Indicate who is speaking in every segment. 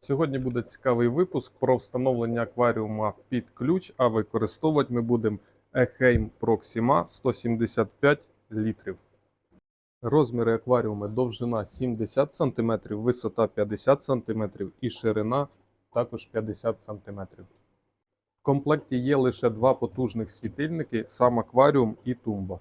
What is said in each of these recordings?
Speaker 1: Сьогодні буде цікавий випуск про встановлення акваріума під ключ, а використовувати ми будемо Eheim Proxima 175 літрів. Розміри акваріуму довжина 70 см, висота 50 см і ширина також 50 см. В комплекті є лише два потужних світильники, сам акваріум і тумба.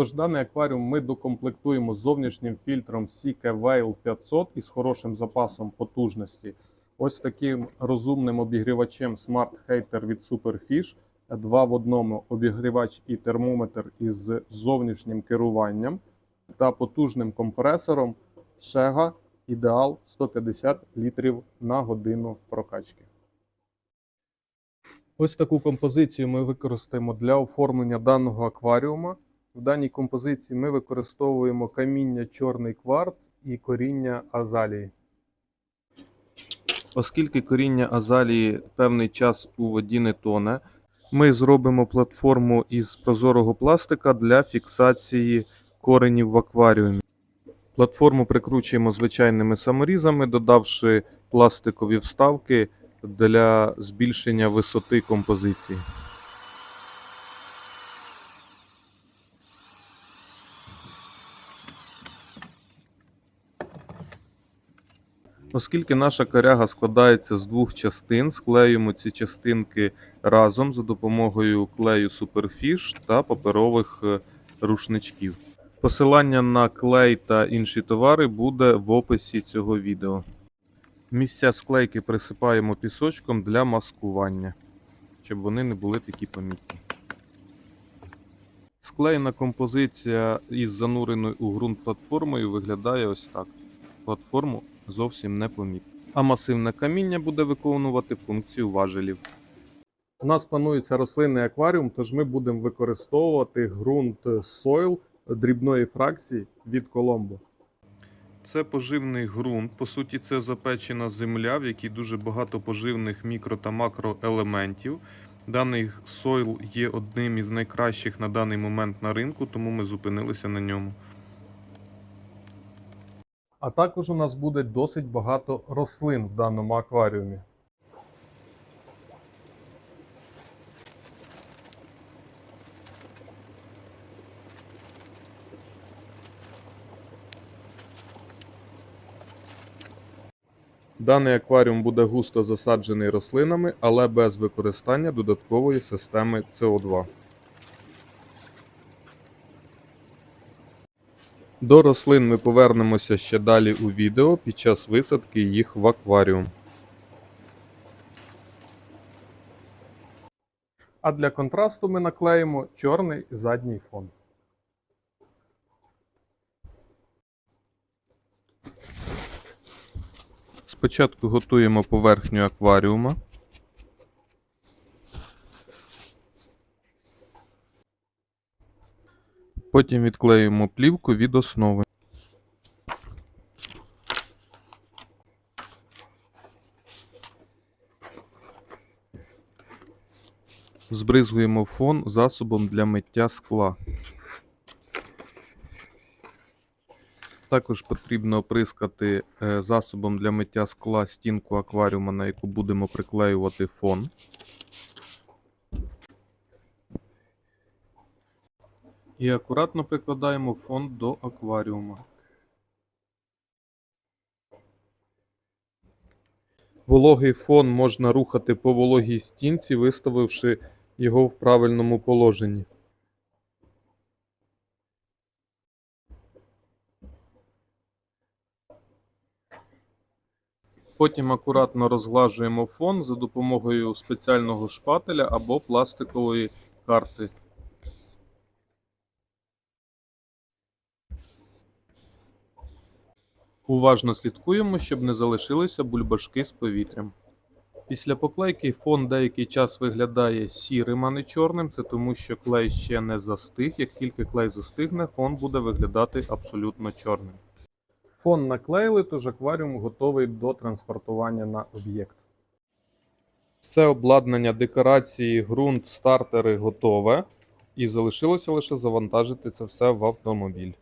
Speaker 1: Тож даний акваріум ми докомплектуємо зовнішнім фільтром Sika Whale 500 із хорошим запасом потужності. Ось таким розумним обігрівачем Smart Hater від Superfish. Два в одному обігрівач і термометр із зовнішнім керуванням та потужним компресором Shega Ideal 150 літрів на годину прокачки. Ось таку композицію ми використаємо для оформлення даного акваріума. В даній композиції ми використовуємо каміння чорний кварц і коріння азалії. Оскільки коріння азалії певний час у воді не тоне, ми зробимо платформу із прозорого пластика для фіксації коренів в акваріумі. Платформу прикручуємо звичайними саморізами, додавши пластикові вставки для збільшення висоти композиції. Оскільки наша коряга складається з двох частин, склеюємо ці частинки разом за допомогою клею Superfish та паперових е, рушничків. Посилання на клей та інші товари буде в описі цього відео. Місця склейки присипаємо пісочком для маскування, щоб вони не були такі помітні. Склеєна композиція із зануреною у ґрунт платформою виглядає ось так. Платформу зовсім не помітно. А масивне каміння буде виконувати функцію важелів. У нас планується рослинний акваріум, тож ми будемо використовувати ґрунт Soil дрібної фракції від Colombo. Це поживний ґрунт. По суті, це запечена земля, в якій дуже багато поживних мікро та макроелементів. Даний сойл є одним із найкращих на даний момент на ринку, тому ми зупинилися на ньому. А також у нас буде досить багато рослин в даному акваріумі. Даний акваріум буде густо засаджений рослинами, але без використання додаткової системи СО2. До рослин ми повернемося ще далі у відео під час висадки їх в акваріум. А для контрасту ми наклеїмо чорний задній фон. Спочатку готуємо поверхню акваріума. Потім відклеюємо плівку від основи. Збризгуємо фон засобом для миття скла. Також потрібно оприскати е, засобом для миття скла стінку акваріума, на яку будемо приклеювати фон. І акуратно прикладаємо фон до акваріума. Вологий фон можна рухати по вологій стінці, виставивши його в правильному положенні. Потім акуратно розглажуємо фон за допомогою спеціального шпателя або пластикової карти. Уважно слідкуємо, щоб не залишилися бульбашки з повітрям. Після поклейки фон деякий час виглядає сірим, а не чорним. Це тому, що клей ще не застиг. Як тільки клей застигне, фон буде виглядати абсолютно чорним. Фон наклеїли, тож акваріум готовий до транспортування на об'єкт. Все обладнання, декорації, ґрунт, стартери готове. І залишилося лише завантажити це все в автомобіль.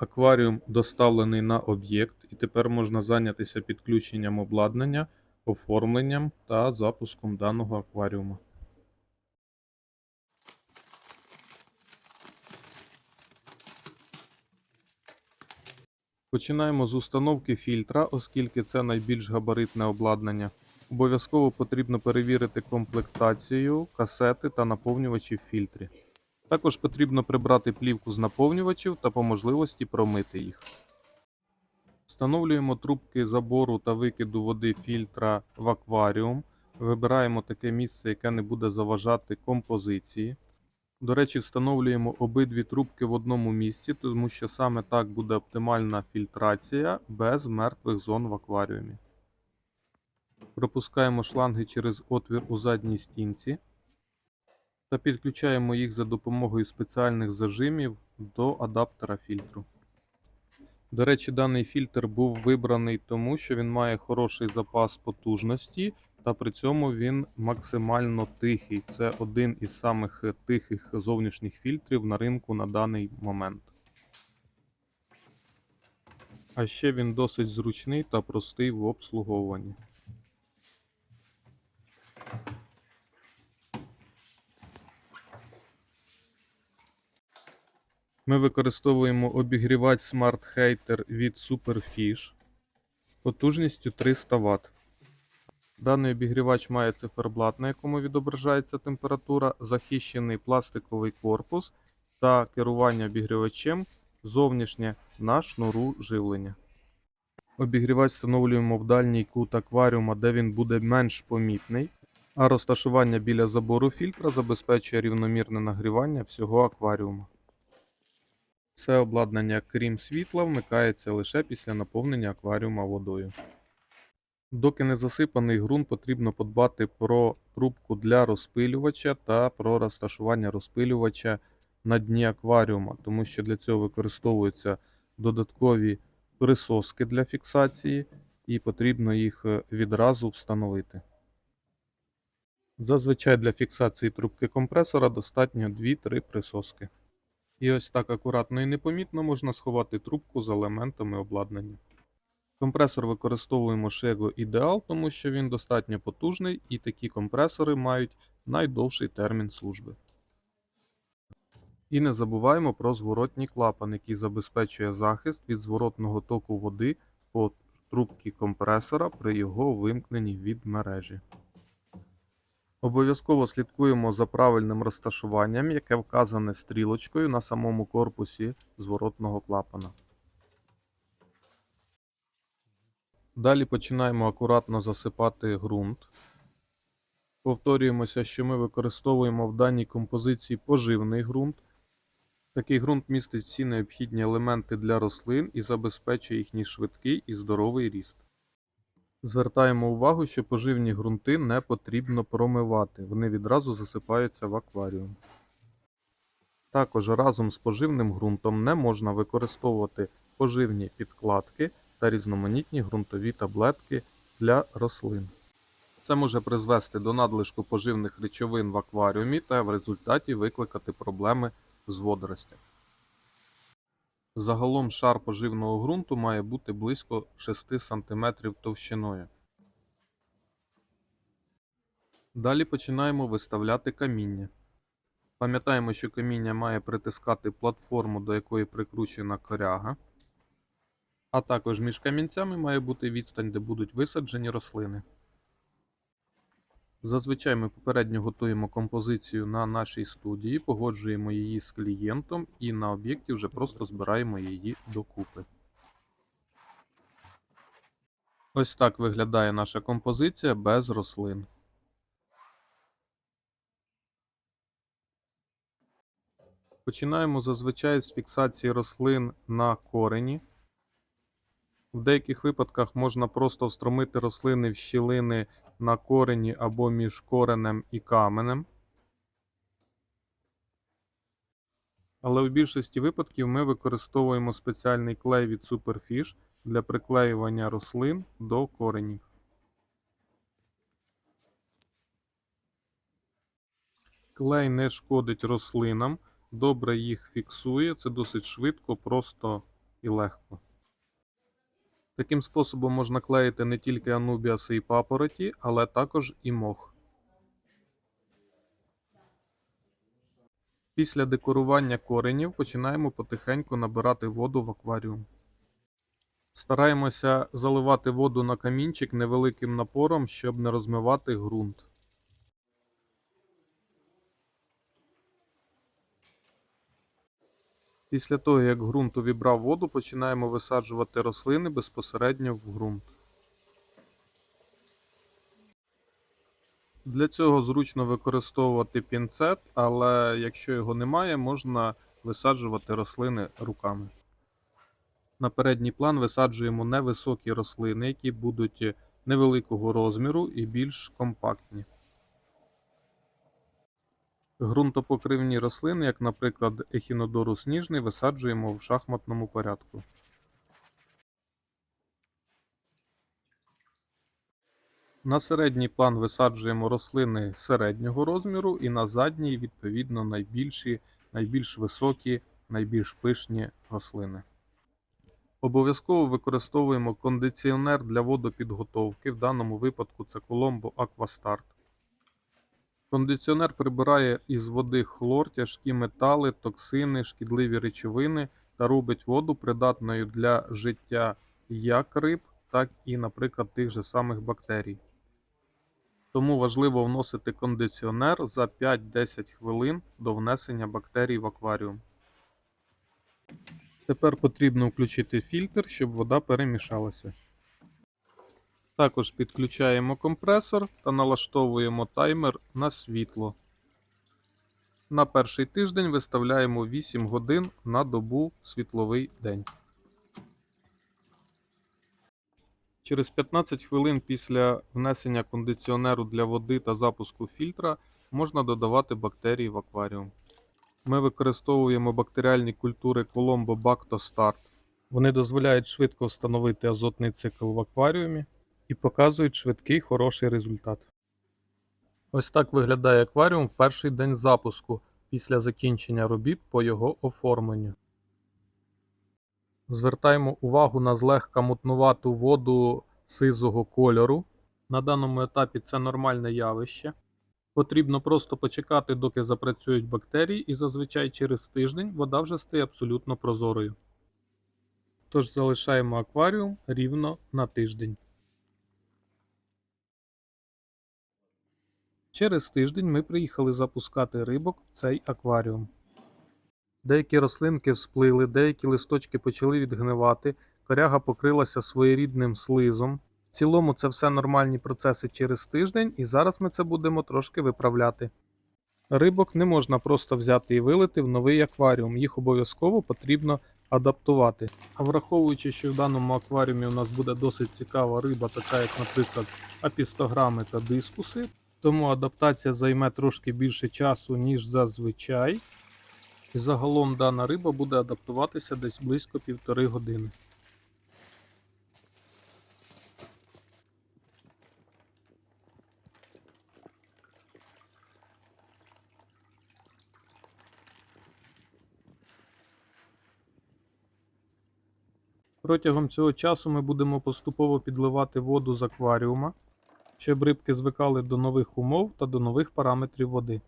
Speaker 1: Акваріум доставлений на об'єкт, і тепер можна зайнятися підключенням обладнання, оформленням та запуском даного акваріуму. Починаємо з установки фільтра, оскільки це найбільш габаритне обладнання. Обов'язково потрібно перевірити комплектацію, касети та наповнювачі в фільтрі. Також потрібно прибрати плівку з наповнювачів та по можливості промити їх. Встановлюємо трубки забору та викиду води фільтра в акваріум. Вибираємо таке місце, яке не буде заважати композиції. До речі, встановлюємо обидві трубки в одному місці, тому що саме так буде оптимальна фільтрація без мертвих зон в акваріумі. Пропускаємо шланги через отвір у задній стінці та підключаємо їх за допомогою спеціальних зажимів до адаптера фільтру. До речі, даний фільтр був вибраний тому, що він має хороший запас потужності, та при цьому він максимально тихий. Це один із самих тихих зовнішніх фільтрів на ринку на даний момент. А ще він досить зручний та простий в обслуговуванні. Ми використовуємо обігрівач Smart Heater від Superfish потужністю 300 Вт. Даний обігрівач має циферблат, на якому відображається температура, захищений пластиковий корпус та керування обігрівачем зовнішнє на шнуру живлення. Обігрівач встановлюємо в дальній кут акваріума, де він буде менш помітний, а розташування біля забору фільтра забезпечує рівномірне нагрівання всього акваріуму. Все обладнання, крім світла, вмикається лише після наповнення акваріума водою. Доки не засипаний ґрунт, потрібно подбати про трубку для розпилювача та про розташування розпилювача на дні акваріума, тому що для цього використовуються додаткові присоски для фіксації, і потрібно їх е, відразу встановити. Зазвичай для фіксації трубки компресора достатньо 2-3 присоски. І ось так акуратно і непомітно можна сховати трубку з елементами обладнання. Компресор використовуємо Shego Ideal, тому що він достатньо потужний і такі компресори мають найдовший термін служби. І не забуваємо про зворотній клапан, який забезпечує захист від зворотного току води по трубці компресора при його вимкненні від мережі. Обов'язково слідкуємо за правильним розташуванням, яке вказане стрілочкою на самому корпусі зворотного клапана. Далі починаємо акуратно засипати ґрунт. Повторюємося, що ми використовуємо в даній композиції поживний ґрунт. Такий ґрунт містить всі необхідні елементи для рослин і забезпечує їхній швидкий і здоровий ріст. Звертаємо увагу, що поживні ґрунти не потрібно промивати, вони відразу засипаються в акваріум. Також разом з поживним ґрунтом не можна використовувати поживні підкладки та різноманітні ґрунтові таблетки для рослин. Це може призвести до надлишку поживних речовин в акваріумі та в результаті викликати проблеми з водоростями. Загалом шар поживного ґрунту має бути близько 6 см товщиною. Далі починаємо виставляти каміння. Пам'ятаємо, що каміння має притискати платформу, до якої прикручена коряга. А також між камінцями має бути відстань, де будуть висаджені рослини. Зазвичай ми попередньо готуємо композицію на нашій студії, погоджуємо її з клієнтом і на об'єкті вже просто збираємо її докупи. Ось так виглядає наша композиція без рослин. Починаємо зазвичай з фіксації рослин на корені. В деяких випадках можна просто встромити рослини в щілини на корені або між коренем і каменем. Але в більшості випадків ми використовуємо спеціальний клей від Superfish для приклеювання рослин до коренів. Клей не шкодить рослинам, добре їх фіксує, це досить швидко, просто і легко. Таким способом можна клеїти не тільки анубіаси і папороті, але також і мох. Після декорування коренів починаємо потихеньку набирати воду в акваріум. Стараємося заливати воду на камінчик невеликим напором, щоб не розмивати ґрунт. Після того, як ґрунт увібрав воду, починаємо висаджувати рослини безпосередньо в ґрунт. Для цього зручно використовувати пінцет, але якщо його немає, можна висаджувати рослини руками. На передній план висаджуємо невисокі рослини, які будуть невеликого розміру і більш компактні. Ґрунтопокривні рослини, як, наприклад, ехінодорус ніжний, висаджуємо в шахматному порядку. На середній план висаджуємо рослини середнього розміру і на задній, відповідно, найбільші, найбільш високі, найбільш пишні рослини. Обов'язково використовуємо кондиціонер для водопідготовки. В даному випадку це Colombo Aquastart. Кондиціонер прибирає із води хлор, тяжкі метали, токсини, шкідливі речовини та робить воду придатною для життя як риб, так і, наприклад, тих же самих бактерій. Тому важливо вносити кондиціонер за 5-10 хвилин до внесення бактерій в акваріум. Тепер потрібно включити фільтр, щоб вода перемішалася. Також підключаємо компресор та налаштовуємо таймер на світло. На перший тиждень виставляємо 8 годин на добу світловий день. Через 15 хвилин після внесення кондиціонеру для води та запуску фільтра можна додавати бактерії в акваріум. Ми використовуємо бактеріальні культури Colombo Bacto Start. Вони дозволяють швидко встановити азотний цикл в акваріумі і показують швидкий хороший результат. Ось так виглядає акваріум в перший день запуску після закінчення робіт по його оформленню. Звертаємо увагу на злегка мутнувату воду сизого кольору. На даному етапі це нормальне явище. Потрібно просто почекати, доки запрацюють бактерії, і зазвичай через тиждень вода вже стає абсолютно прозорою. Тож залишаємо акваріум рівно на тиждень. Через тиждень ми приїхали запускати рибок в цей акваріум. Деякі рослинки всплили, деякі листочки почали відгнивати, коряга покрилася своєрідним слизом. В цілому це все нормальні процеси через тиждень, і зараз ми це будемо трошки виправляти. Рибок не можна просто взяти і вилити в новий акваріум, їх обов'язково потрібно адаптувати. А враховуючи, що в даному акваріумі у нас буде досить цікава риба, така як, наприклад, апістограми та дискуси, тому адаптація займе трошки більше часу, ніж зазвичай. І загалом дана риба буде адаптуватися десь близько півтори години. Протягом цього часу ми будемо поступово підливати воду з акваріума, щоб рибки звикали до нових умов та до нових параметрів води.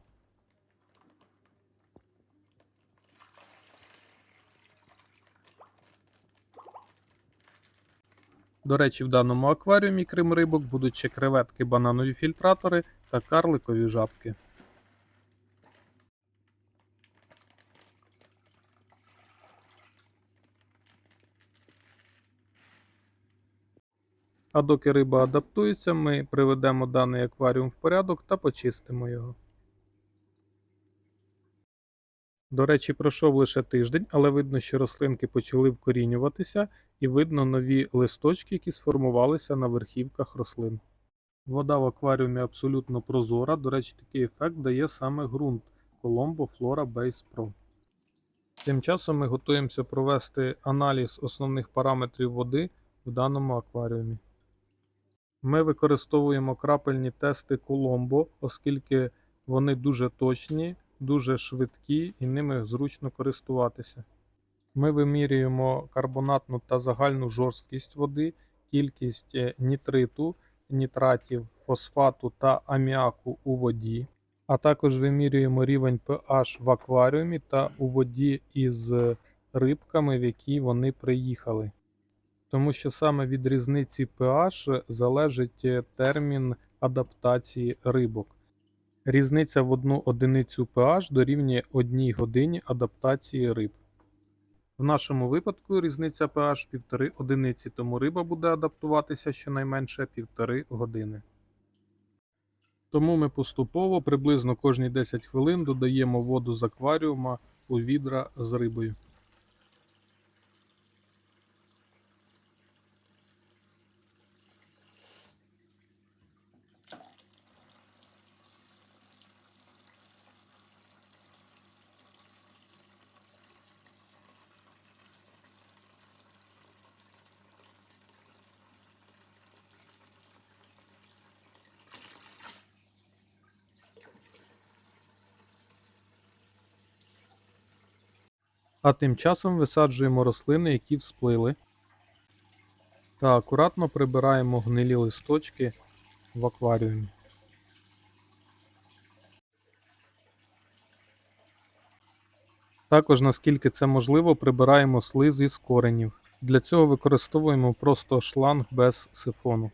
Speaker 1: До речі, в даному акваріумі, крім рибок, будуть ще креветки, бананові фільтратори та карликові жабки. А доки риба адаптується, ми приведемо даний акваріум в порядок та почистимо його. До речі, пройшов лише тиждень, але видно, що рослинки почали вкорінюватися і видно нові листочки, які сформувалися на верхівках рослин. Вода в акваріумі абсолютно прозора. До речі, такий ефект дає саме ґрунт Colombo Flora Base Pro. Тим часом ми готуємося провести аналіз основних параметрів води в даному акваріумі. Ми використовуємо крапельні тести Colombo, оскільки вони дуже точні, дуже швидкі і ними зручно користуватися. Ми вимірюємо карбонатну та загальну жорсткість води, кількість е, нітриту, нітратів, фосфату та аміаку у воді, а також вимірюємо рівень pH в акваріумі та у воді із рибками, в якій вони приїхали. Тому що саме від різниці pH залежить е, термін адаптації рибок. Різниця в одну одиницю pH дорівнює одній годині адаптації риб. В нашому випадку різниця pH 1,5 одиниці, тому риба буде адаптуватися щонайменше 1,5 години. Тому ми поступово приблизно кожні 10 хвилин додаємо воду з акваріума у відра з рибою. А тим часом висаджуємо рослини, які всплили. Та акуратно прибираємо гнилі листочки в акваріумі. Також, наскільки це можливо, прибираємо слиз із коренів. Для цього використовуємо просто шланг без сифону.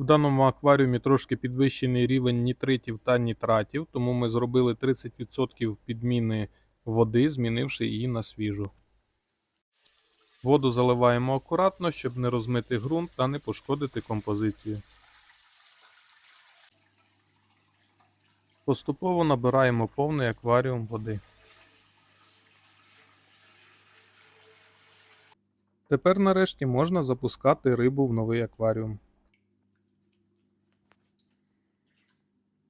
Speaker 1: В даному акваріумі трошки підвищений рівень нітритів та нітратів, тому ми зробили 30% підміни води, змінивши її на свіжу. Воду заливаємо акуратно, щоб не розмити ґрунт та не пошкодити композицію. Поступово набираємо повний акваріум води. Тепер нарешті можна запускати рибу в новий акваріум.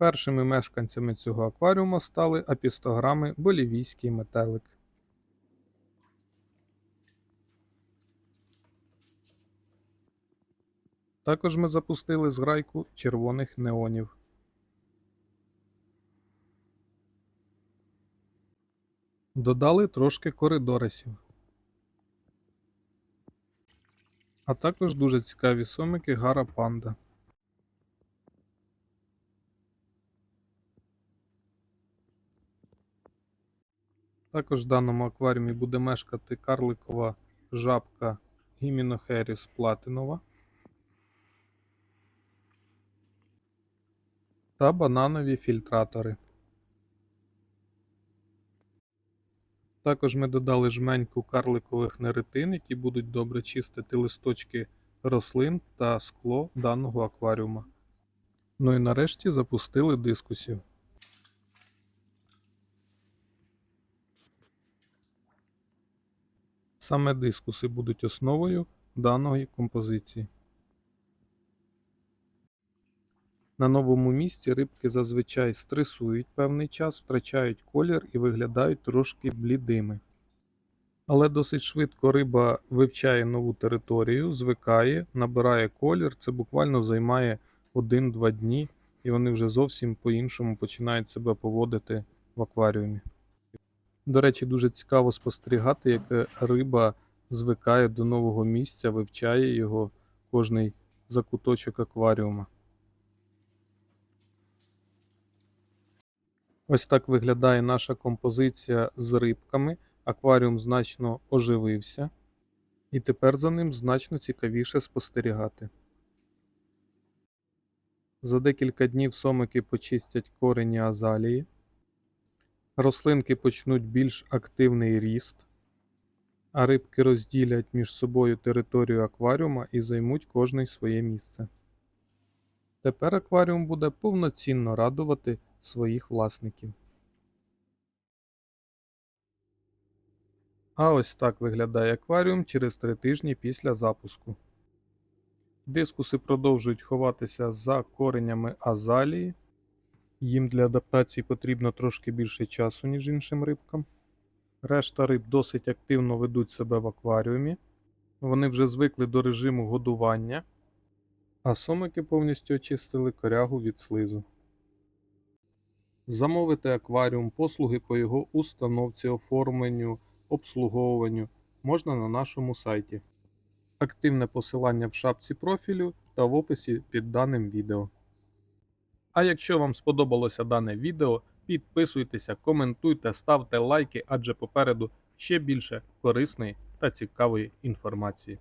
Speaker 1: Першими мешканцями цього акваріума стали апістограми болівійський метелик. Також ми запустили зграйку червоних неонів. Додали трошки коридорисів. А також дуже цікаві сомики гара панда. Також в даному акваріумі буде мешкати карликова жабка Гімінохеріс платинова та бананові фільтратори. Також ми додали жменьку карликових неритин, які будуть добре чистити листочки рослин та скло даного акваріума. Ну і нарешті запустили дискусію. Саме дискуси будуть основою даної композиції. На новому місці рибки зазвичай стресують певний час, втрачають колір і виглядають трошки блідими. Але досить швидко риба вивчає нову територію, звикає, набирає колір, це буквально займає 1-2 дні, і вони вже зовсім по-іншому починають себе поводити в акваріумі. До речі, дуже цікаво спостерігати, як е, риба звикає до нового місця, вивчає його кожний закуточок акваріума. Ось так виглядає наша композиція з рибками. Акваріум значно оживився, і тепер за ним значно цікавіше спостерігати. За декілька днів сомики почистять корені азалії. Рослинки почнуть більш активний ріст, а рибки розділять між собою територію акваріума і займуть кожний своє місце. Тепер акваріум буде повноцінно радувати своїх власників. А ось так виглядає акваріум через три тижні після запуску. Дискуси продовжують ховатися за коренями азалії. Їм для адаптації потрібно трошки більше часу, ніж іншим рибкам. Решта риб досить активно ведуть себе в акваріумі. Вони вже звикли до режиму годування, а сомики повністю очистили корягу від слизу. Замовити акваріум, послуги по його установці, оформленню, обслуговуванню можна на нашому сайті. Активне посилання в шапці профілю та в описі під даним відео. А якщо вам сподобалося дане відео, підписуйтеся, коментуйте, ставте лайки, адже попереду ще більше корисної та цікавої інформації.